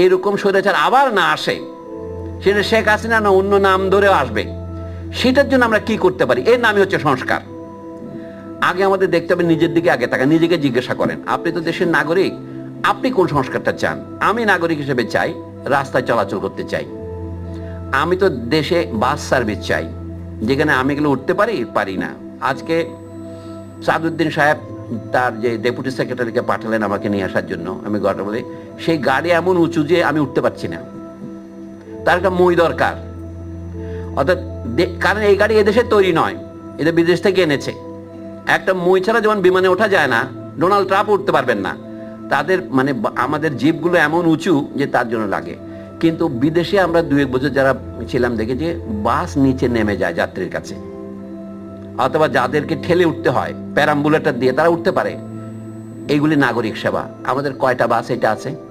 এইরকম স্বৈরাচার আবার না আসে সেটা শেখ হাসিনা না অন্য নাম ধরেও আসবে। সেটার জন্য আমরা কি করতে পারি? এর নামই হচ্ছে সংস্কার। আগে আমাদের দেখতে হবে নিজের দিকে আগে তাকা নিজেকে জিজ্ঞাসা করেন, আপনি তো দেশের নাগরিক, আপনি কোন সংস্কারটা চান? আমি নাগরিক হিসেবে চাই, রাস্তায় চলাচল করতে চাই। আমি তো দেশে বাস সার্ভিস চাই, যেখানে আমি এগুলো উঠতে পারি পারি না। আজকে সাদুদ্দিন সাহেব, তার যে ডেপুটি সেক্রেটারিকে পাঠালেন আমাকে নিয়ে আসার জন্য, আমি গল্প বলি, সেই গাড়ি এমন উঁচু যে আমি উঠতে পারছি না। তার একটা মই দরকার। অর্থাৎ কারণ এই গাড়ি এদেশে তৈরি নয় এটা বিদেশ থেকে এনেছে। একটা মই ছাড়া যেমন বিমানে ওঠা যায় না, ডোনাল্ড ট্রাম্প উঠতে পারবেন না। তাদের মানে আমাদের জিপগুলো এমন উঁচু যে তার জন্য লাগে। কিন্তু বিদেশে আমরা দু এক বছর যারা ছিলাম দেখে যে বাস নিচে নেমে যায় যাত্রীর কাছে। অথবা যাদেরকে ঠেলে উঠতে হয়, প্যারাম্বুলেটার দিয়ে তারা উঠতে পারে। এইগুলি নাগরিক সেবা। আমাদের কয়টা বাস এটা আছে?